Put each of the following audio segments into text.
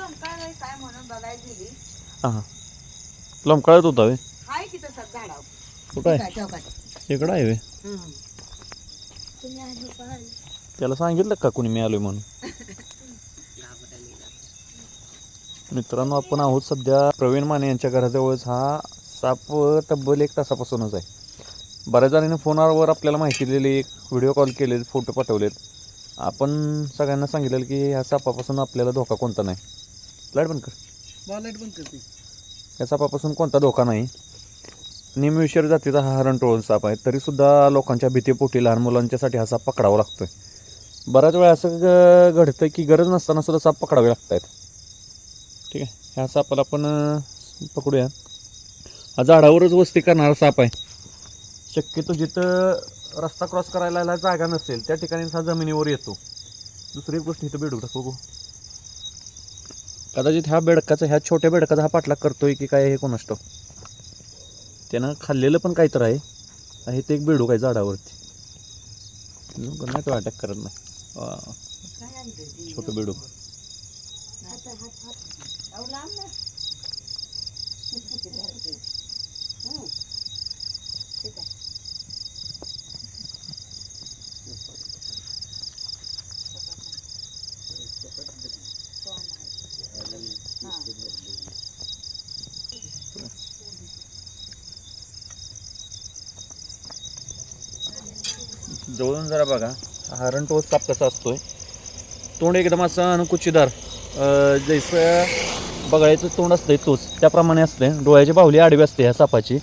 लोंबकाळ काय म्हणून बघायला गेली. हां हां लोंबकळत होता वे हाय की तसंच झाडाव तो काय काय चौकात. इकडं आहे वे त्याला सांगितलं का कुणी मी आलोय म्हणून? मित्रांनो आपण आहोत सध्या प्रवीण माने यांच्या घराजवळच. हा साप तब्बल एक तासापासूनच आहे. बऱ्याच जणांनी फोनवर आपल्याला माहिती दिलेली एक व्हिडिओ कॉल केले फोटो पाठवलेत. आपण सगळ्यांना सांगितलेलं की ह्या सापापासून आपल्याला धोका कोणता नाही. लाइट बंद कर. लाइट बंद करते. या सापापासून कोणता धोका नाही. निमविषर जातीचा हा हरणटोळून साप आहे तरीसुद्धा लोकांच्या भीतीपोटी लहान मुलांच्यासाठी हा साप पकडावा लागतोय. बऱ्याच वेळा असं घडतं की गरज नसताना सुद्धा साप पकडावे लागत आहेत ठीक आहे ह्या सापाला आपण पकडूया. हा झाडावरच वस्ती करणारा साप आहे. शक्यतो जिथं रस्ता क्रॉस करायला याला जागा नसेल त्या ठिकाणी हा जमिनीवर येतो. दुसरी गोष्ट इथं बेडूक टाकू कदाचित ह्या बेडकाचा ह्या छोट्या बेडकाचा हा पाठलाग करतोय की काय हे कोण असतो? त्यानं खाल्लेलं पण काहीतरी आहे आणि ते एक बेडूक आहे झाडावरती. नाही तो अटॅक करत नाही. छोटं बेडूक. ठीक आहे. जवळून जरा बघा. हरण तो साप कसा असतोय? तोंड एकदम असं अनुकुचीदार जैसं बघायचं तोंड असतंय तोच. त्याप्रमाणे असते डोळ्याची बाहुली आडवी असते ह्या सापाची.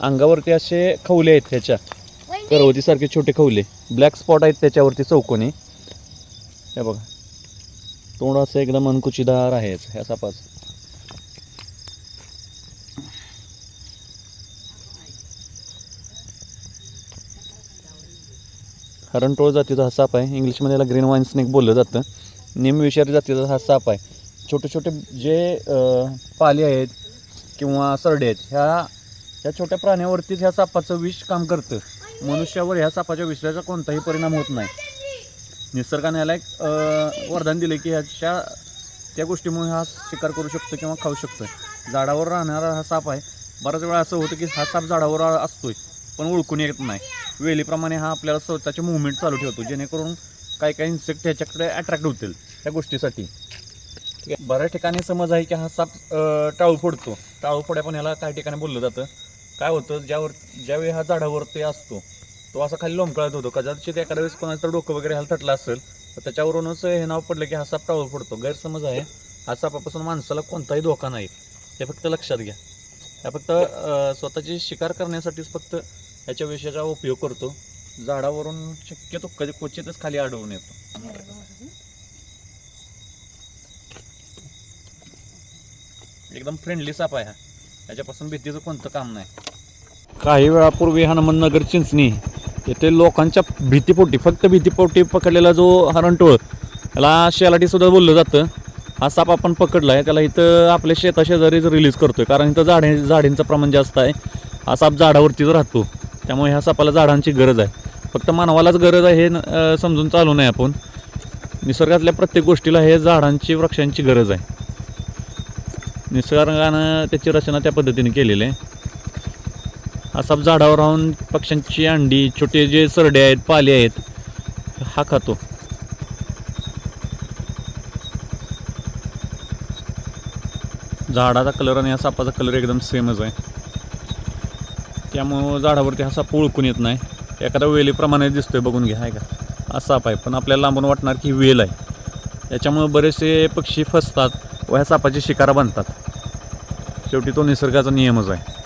अंगावरती असे खवले आहेत ह्याच्या. करवतीसारखे छोटे खवले. ब्लॅक स्पॉट आहेत त्याच्यावरती चौकोनी. हे बघा. तोंड असं एकदम अनुकुचीदार आहे ह्या सापाचं. हरणटोळ जातीचा हा साप आहे. इंग्लिशमध्ये याला ग्रीन वाईन स्नेक बोललं जातं. निमविषारी जातीचा हा साप आहे. छोटे छोटे जे पाले आहेत किंवा सरडे आहेत ह्या ह्या छोट्या प्राण्यावरतीच ह्या सापाचं विष काम करतं. मनुष्यावर ह्या सापाच्या विषाचा कोणताही परिणाम होत नाही. निसर्गाने याला एक वरदान दिले की ह्याच्या त्या गोष्टीमुळे हा शिकार करू शकतो किंवा खाऊ शकतो झाडावर राहणारा हा साप आहे. बऱ्याच वेळा असं होतं की हा साप झाडावर असतोय पण ओळखून येत नाही. वेलीप्रमाणे हा आपल्याला स्वतःचे मुवमेंट चालू ठेवतो जेणेकरून काही काही इन्सेक्ट ह्याच्याकडे अट्रॅक्ट होतील त्या गोष्टीसाठी. ठीक आहे? बऱ्याच ठिकाणी समज आहे की हा साप टाळू फोडतो. टाळू फोड्या पण ह्याला काही ठिकाणी बोललं जातं. काय होतं ज्यावर ज्यावेळी हा झाडावर ते असतो तो असा खाली लोंबकळत होतो. कदाचित एखाद्या वेळेस कोणाचं तर डोकं वगैरे ह्याला थटलं असेल तर त्याच्यावरूनच हे नाव पडलं की हा साप टाळू फोडतो. गैरसमज आहे हा सापापासून माणसाला कोणताही धोका नाही. हे फक्त लक्षात घ्या. ह्या फक्त स्वतःची शिकार करण्यासाठीच फक्त ह्याच्या विषयाचा उपयोग करतो. झाडावरून शक्यतो कधी क्वचितच खाली आढळून येतो. एकदम फ्रेंडली साप आहे हा. याच्यापासून भीतीचं कोणतं काम नाही. काही वेळापूर्वी हनुमाननगर चिंचणी येथे लोकांच्या भीतीपोटी फक्त भीतीपोटी पकडलेला जो हरणटोळ त्याला शेलाटी सुद्धा बोललं जातं. हा साप आपण पकडला आहे त्याला इथं आपल्या शेताशेजारीच रिलीज करतोय. कारण इथं झाडे झाडींचं प्रमाण जास्त आहे. हा साप झाडावरतीच राहतो. त्यामुळे ह्या सापाला झाडांची गरज आहे. फक्त मानवालाच गरज आहे हे समजून चालू नये आपण. निसर्गातल्या प्रत्येक गोष्टीला हे झाडांची वृक्षांची गरज आहे. निसर्गानं त्याची रचना त्या पद्धतीने केलेली आहे. हा साप झाडावर राहून पक्ष्यांची अंडी छोटे जे सरडे आहेत पाले आहेत हा खातो. झाडाचा कलर आणि या सापाचा कलर एकदम सेमच आहे. त्यामुळं झाडावरती हा साप ओळखून येत नाही. एखादा वेलीप्रमाणे आहे बघून घ्या आहे का? हा साप आहे पण आपल्याला लांबून वाटणार की वेल आहे. त्याच्यामुळे बरेचसे पक्षी फसतात व ह्या सापाची शिकारा बनतात. शेवटी तो निसर्गाचा नियमच आहे.